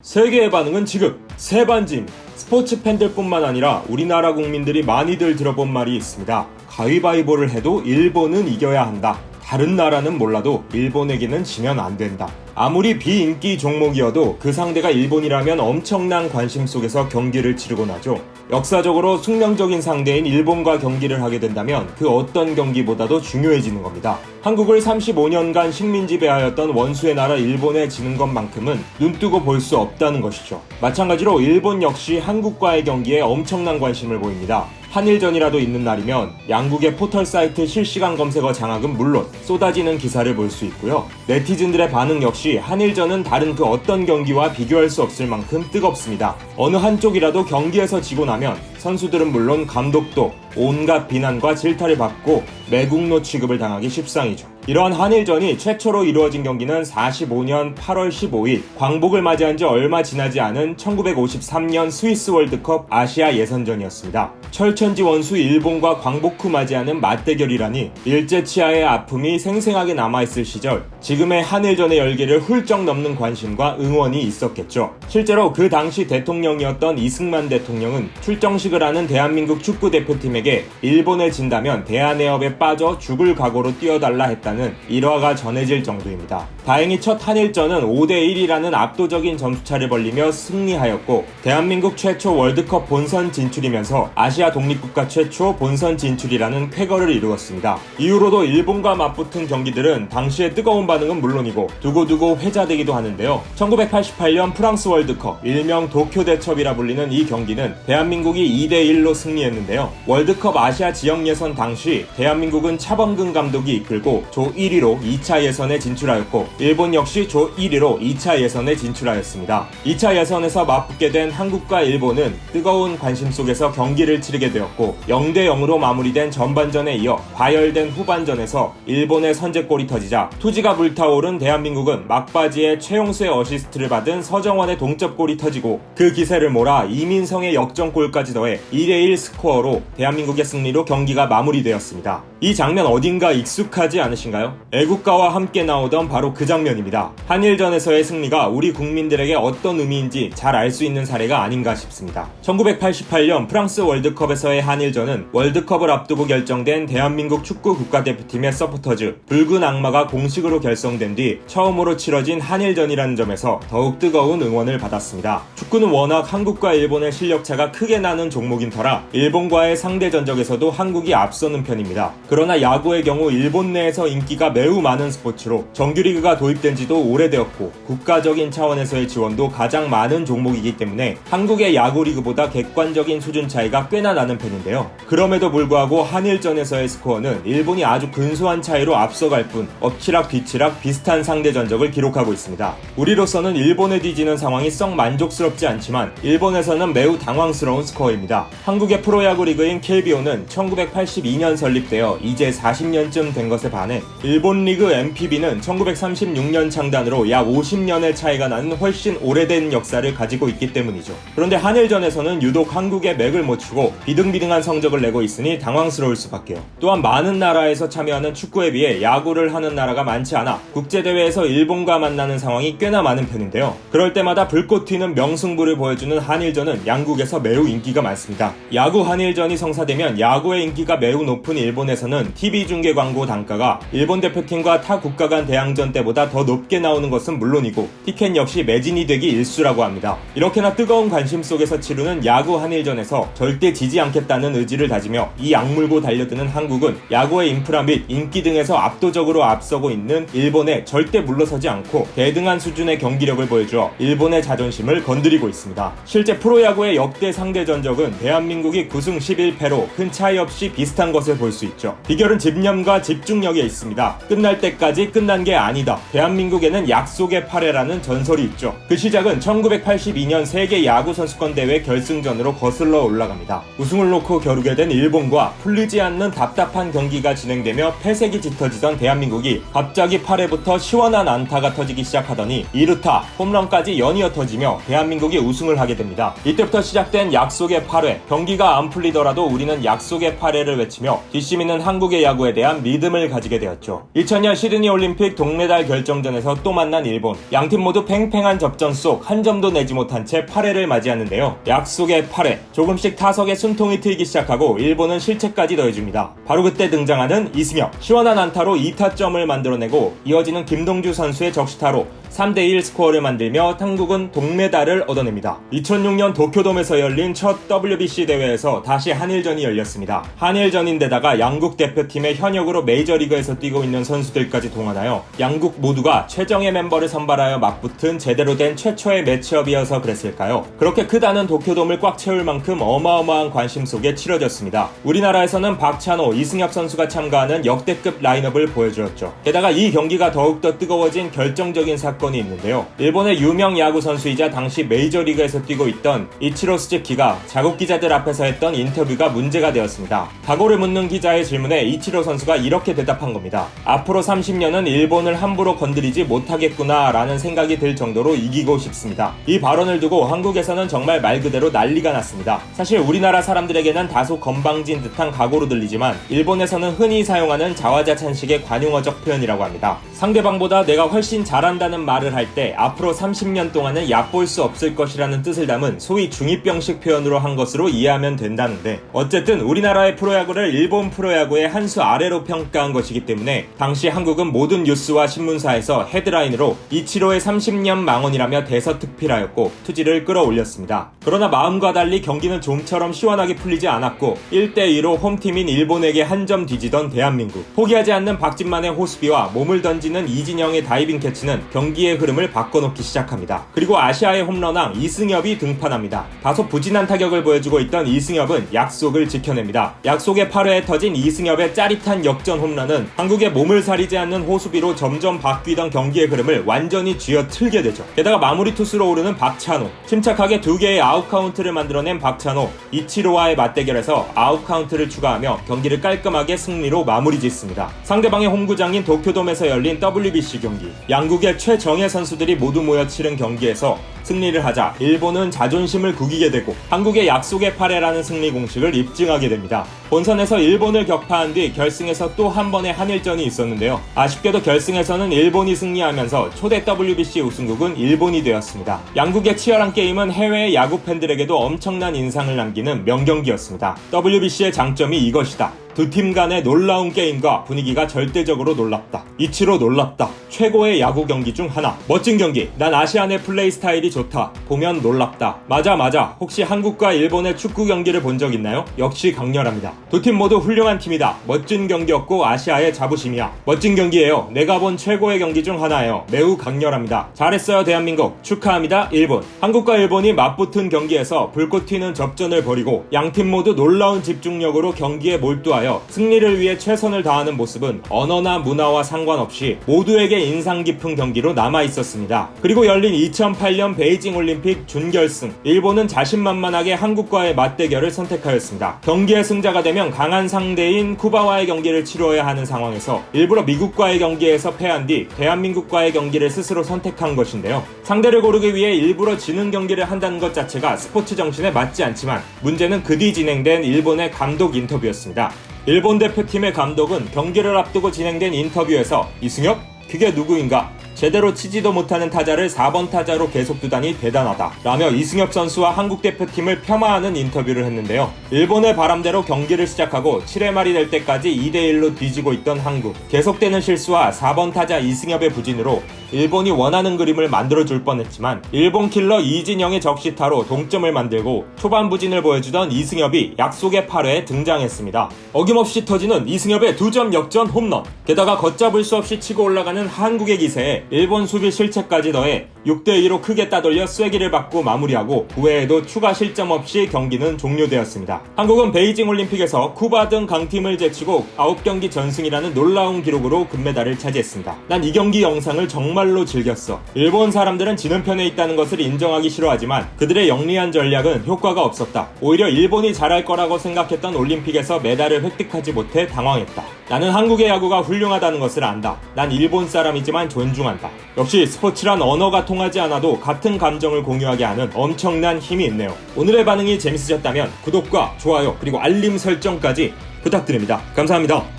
세계의 반응은 지금 세반짐 스포츠 팬들뿐만 아니라 우리나라 국민들이 많이들 들어본 말이 있습니다. 가위바위보를 해도 일본은 이겨야 한다. 다른 나라는 몰라도 일본에게는 지면 안 된다. 아무리 비인기 종목이어도 그 상대가 일본이라면 엄청난 관심 속에서 경기를 치르고 나죠. 역사적으로 숙명적인 상대인 일본과 경기를 하게 된다면 그 어떤 경기보다도 중요해지는 겁니다. 한국을 35년간 식민 지 배하였던 원수의 나라 일본에 지는 것만큼은 눈뜨고 볼 수 없다는 것이죠. 마찬가지로 일본 역시 한국과의 경기에 엄청난 관심을 보입니다. 한일전이라도 있는 날이면 양국의 포털 사이트 실시간 검색어 장악은 물론 쏟아지는 기사를 볼 수 있고요. 네티즌들의 반응 역시 한일전은 다른 그 어떤 경기와 비교할 수 없을 만큼 뜨겁습니다. 어느 한쪽이라도 경기에서 지고 나면 선수들은 물론 감독도 온갖 비난과 질타를 받고 매국노 취급을 당하기 십상이죠. 이러한 한일전이 최초로 이루어진 경기는 45년 8월 15일 광복을 맞이한 지 얼마 지나지 않은 1953년 스위스 월드컵 아시아 예선전이었습니다. 철천지 원수 일본과 광복 후 맞이하는 맞대결이라니 일제 치하의 아픔이 생생하게 남아있을 시절 지금의 한일전의 열기를 훌쩍 넘는 관심과 응원이 있었겠죠. 실제로 그 당시 대통령이었던 이승만 대통령은 출정식을 하는 대한민국 축구 대표팀에게 일본에 진다면 대한해협에 빠져 죽을 각오로 뛰어달라 했다는 일화가 전해질 정도입니다. 다행히 첫 한일전은 5대1이라는 압도적인 점수차를 벌리며 승리하였고 대한민국 최초 월드컵 본선 진출이면서 아시아 독립국가 최초 본선 진출이라는 쾌거를 이루었습니다. 이후로도 일본과 맞붙은 경기들은 당시의 뜨거운 반응은 물론이고 두고두고 회자되기도 하는데요. 1988년 프랑스 월드컵 일명 도쿄 대첩이라 불리는 이 경기는 대한민국이 2대1로 승리했는데요. 월드컵 아시아 지역 예선 당시 대한민국은 차범근 감독이 이끌고 조 1위로 2차 예선에 진출하였고 일본 역시 조 1위로 2차 예선에 진출하였습니다. 2차 예선에서 맞붙게 된 한국과 일본은 뜨거운 관심 속에서 경기를 치르게 되었고 0대 0으로 마무리된 전반전에 이어 과열된 후반전에서 일본의 선제골이 터지자 투지가 불타오른 대한민국은 막바지에 최용수의 어시스트를 받은 서정원의 동점골이 터지고 그 기세를 몰아 이민성의 역전골까지 더해 2대1 스코어로 대한민국의 승리로 경기가 마무리되었습니다. 이 장면 어딘가 익숙하지 않으신가요? 애국가와 함께 나오던 바로 그 장면입니다. 한일전에서의 승리가 우리 국민들에게 어떤 의미인지 잘 알 수 있는 사례가 아닌가 싶습니다. 1988년 프랑스 월드컵에서의 한일전은 월드컵을 앞두고 결정된 대한민국 축구 국가대표팀의 서포터즈 붉은 악마가 공식으로 결성된 뒤 처음으로 치러진 한일전이라는 점에서 더욱 뜨거운 응원을 받았습니다. 축구는 워낙 한국과 일본의 실력차가 크게 나는 종목인 터라 일본과의 상대 전적에서도 한국이 앞서는 편입니다. 그러나 야구의 경우 일본 내에서 인 기가 매우 많은 스포츠로 정규리그가 도입된 지도 오래되었고 국가적인 차원에서의 지원도 가장 많은 종목이기 때문에 한국의 야구 리그보다 객관적인 수준 차이가 꽤나 나는 편인데요. 그럼에도 불구하고 한일전에서의 스코어는 일본이 아주 근소한 차이로 앞서갈 뿐 엎치락 뒤치락 비슷한 상대 전적을 기록하고 있습니다. 우리로서는 일본에 뒤지는 상황이 썩 만족스럽지 않지만 일본에서는 매우 당황스러운 스코어입니다. 한국의 프로야구 리그인 KBO는 1982년 설립되어 이제 40년쯤 된 것에 반해 일본 리그 MPB는 1936년 창단으로 약 50년의 차이가 나는 훨씬 오래된 역사를 가지고 있기 때문이죠. 그런데 한일전에서는 유독 한국의 맥을 못 추고 비등비등한 성적을 내고 있으니 당황스러울 수밖에요. 또한 많은 나라에서 참여하는 축구에 비해 야구를 하는 나라가 많지 않아 국제대회에서 일본과 만나는 상황이 꽤나 많은 편인데요. 그럴 때마다 불꽃 튀는 명승부를 보여주는 한일전은 양국에서 매우 인기가 많습니다. 야구 한일전이 성사되면 야구의 인기가 매우 높은 일본에서는 TV 중계 광고 단가가 일본 대표팀과 타 국가 간 대항전 때보다 더 높게 나오는 것은 물론이고 티켓 역시 매진이 되기 일수라고 합니다. 이렇게나 뜨거운 관심 속에서 치르는 야구 한일전에서 절대 지지 않겠다는 의지를 다지며 이 악물고 달려드는 한국은 야구의 인프라 및 인기 등에서 압도적으로 앞서고 있는 일본에 절대 물러서지 않고 대등한 수준의 경기력을 보여주어 일본의 자존심을 건드리고 있습니다. 실제 프로야구의 역대 상대 전적은 대한민국이 9승 11패로 큰 차이 없이 비슷한 것을 볼 수 있죠. 비결은 집념과 집중력에 있습니다. 끝날 때까지 끝난 게 아니다. 대한민국에는 약속의 파레라는 전설이 있죠. 그 시작은 1982년 세계 야구 선수권 대회 결승전으로 거슬러 올라갑니다. 우승을 놓고 겨루게 된 일본과 풀리지 않는 답답한 경기가 진행되며 패색이 짙어지던 대한민국이 갑자기 8회부터 시원한 안타가 터지기 시작하더니 2루타 홈런까지 연이어 터지며 대한민국이 우승을 하게 됩니다. 이때부터 시작된 약속의 8회 8회 경기가 안 풀리더라도 우리는 약속의 8회를 외치며 뒷심있는 한국의 야구에 대한 믿음을 가지게 되었죠. 2000년 시드니 올림픽 동메달 결정전에서 또 만난 일본. 양팀 모두 팽팽한 접전 속 한 점도 내지 못한 채 8회를 맞이하는데요. 약속의 8회. 조금씩 타석에 순통이 트이기 시작하고 일본은 실책까지 더해줍니다. 바로 그때 등장하는 이승엽. 시원한 안타로 2타점을 만들어내고 이어지는 김동주 선수의 적시타로 3대1 스코어를 만들며 한국은 동메달을 얻어냅니다. 2006년 도쿄돔에서 열린 첫 WBC 대회에서 다시 한일전이 열렸습니다. 한일전인데다가 양국 대표팀의 현역으로 메이저리그에서 뛰고 있는 선수들까지 동원하여 양국 모두가 최정예 멤버를 선발하여 맞붙은 제대로 된 최초의 매치업이어서 그랬을까요? 그렇게 크다는 도쿄돔을 꽉 채울 만큼 어마어마한 관심 속에 치러졌습니다. 우리나라에서는 박찬호, 이승엽 선수가 참가하는 역대급 라인업을 보여주었죠. 게다가 이 경기가 더욱더 뜨거워진 결정적인 사건 이 있는데요. 일본의 유명 야구 선수이자 당시 메이저리그에서 뛰고 있던 이치로 스즈키가 자국 기자들 앞에서 했던 인터뷰가 문제가 되었습니다. 각오를 묻는 기자의 질문에 이치로 선수가 이렇게 대답한 겁니다. 앞으로 30년은 일본을 함부로 건드리지 못하겠구나 라는 생각이 들 정도로 이기고 싶습니다. 이 발언을 두고 한국에서는 정말 말 그대로 난리가 났습니다. 사실 우리나라 사람들에게는 다소 건방진 듯한 각오로 들리지만 일본에서는 흔히 사용하는 자화자찬식의 관용어적 표현이라고 합니다. 상대방보다 내가 훨씬 잘한다는 말을 할 때 앞으로 30년 동안은 얕볼 수 없을 것이라는 뜻을 담은 소위 중이병식 표현으로 한 것으로 이해하면 된다는데 어쨌든 우리나라의 프로야구를 일본 프로야구의 한 수 아래로 평가한 것이기 때문에 당시 한국은 모든 뉴스와 신문사에서 헤드라인으로 이치로의 30년 망언이라며 대서특필하였고 투지를 끌어올렸습니다. 그러나 마음과 달리 경기는 좀처럼 시원하게 풀리지 않았고 1대2로 홈팀인 일본에게 한 점 뒤지던 대한민국 포기하지 않는 박진만의 호수비와 몸을 던지는 이진영의 다이빙 캐치는 경기 의 흐름을 바꿔놓기 시작합니다. 그리고 아시아의 홈런왕 이승엽이 등판합니다. 다소 부진한 타격을 보여주고 있던 이승엽은 약속을 지켜냅니다. 약속의 8회에 터진 이승엽의 짜릿한 역전 홈런은 한국의 몸을 사리지 않는 호수비로 점점 바뀌던 경기의 흐름을 완전히 쥐어틀게 되죠. 게다가 마무리 투수로 오르는 박찬호 침착하게 두 개의 아웃 카운트를 만들어낸 박찬호 이치로와의 맞대결에서 아웃 카운트를 추가하며 경기를 깔끔하게 승리로 마무리 짓습니다. 상대방의 홈구장인 도쿄돔에서 열린 WBC 경기 양국의 최 정예 선수들이 모두 모여 치른 경기에서 승리를 하자 일본은 자존심을 구기게 되고 한국의 약속의 8회라는 승리 공식을 입증하게 됩니다. 본선에서 일본을 격파한 뒤 결승에서 또 한 번의 한일전이 있었는데요. 아쉽게도 결승에서는 일본이 승리하면서 초대 WBC 우승국은 일본이 되었습니다. 양국의 치열한 게임은 해외 야구 팬들에게도 엄청난 인상을 남기는 명경기였습니다. WBC의 장점이 이것이다. 두 팀 간의 놀라운 게임과 분위기가 절대적으로 놀랍다. 이치로 놀랍다. 최고의 야구 경기 중 하나. 멋진 경기. 난 아시안의 플레이 스타일이 좋다. 보면 놀랍다. 맞아 맞아. 혹시 한국과 일본의 축구 경기를 본 적 있나요? 역시 강렬합니다. 두 팀 모두 훌륭한 팀이다. 멋진 경기였고 아시아의 자부심이야. 멋진 경기예요. 내가 본 최고의 경기 중 하나예요. 매우 강렬합니다. 잘했어요 대한민국. 축하합니다 일본. 한국과 일본이 맞붙은 경기에서 불꽃 튀는 접전을 벌이고 양 팀 모두 놀라운 집중력으로 경기에 몰두하여 승리를 위해 최선을 다하는 모습은 언어나 문화와 상관없이 모두에게 인상 깊은 경기로 남아 있었습니다. 그리고 열린 2008년 베이징 올림픽 준결승. 일본은 자신만만하게 한국과의 맞대결을 선택하였습니다. 경기의 승자가 되면 강한 상대인 쿠바와의 경기를 치러야 하는 상황에서 일부러 미국과의 경기에서 패한 뒤 대한민국과의 경기를 스스로 선택한 것인데요. 상대를 고르기 위해 일부러 지는 경기를 한다는 것 자체가 스포츠 정신에 맞지 않지만 문제는 그 뒤 진행된 일본의 감독 인터뷰였습니다. 일본 대표팀의 감독은 경기를 앞두고 진행된 인터뷰에서 이승엽? 그게 누구인가? 제대로 치지도 못하는 타자를 4번 타자로 계속 두다니 대단하다. 라며 이승엽 선수와 한국 대표팀을 폄하하는 인터뷰를 했는데요. 일본의 바람대로 경기를 시작하고 7회 말이 될 때까지 2대1로 뒤지고 있던 한국. 계속되는 실수와 4번 타자 이승엽의 부진으로 일본이 원하는 그림을 만들어줄 뻔했지만 일본 킬러 이진영의 적시타로 동점을 만들고 초반 부진을 보여주던 이승엽이 약속의 8회에 등장했습니다. 어김없이 터지는 이승엽의 2점 역전 홈런. 게다가 걷잡을 수 없이 치고 올라가는 한국의 기세에 일본 수비 실책까지 더해 6대2로 크게 따돌려 쐐기를 받고 마무리하고 그 외에도 추가 실점 없이 경기는 종료되었습니다. 한국은 베이징 올림픽에서 쿠바 등 강팀을 제치고 9경기 전승이라는 놀라운 기록으로 금메달을 차지했습니다. 난 이 경기 영상을 정말로 즐겼어. 일본 사람들은 지는 편에 있다는 것을 인정하기 싫어하지만 그들의 영리한 전략은 효과가 없었다. 오히려 일본이 잘할 거라고 생각했던 올림픽에서 메달을 획득하지 못해 당황했다. 나는 한국의 야구가 훌륭하다는 것을 안다. 난 일본 사람이지만 존중한다. 역시 스포츠란 언어가 통하지 않아도 같은 감정을 공유하게 하는 엄청난 힘이 있네요. 오늘의 반응이 재밌으셨다면 구독과 좋아요 그리고 알림 설정까지 부탁드립니다. 감사합니다.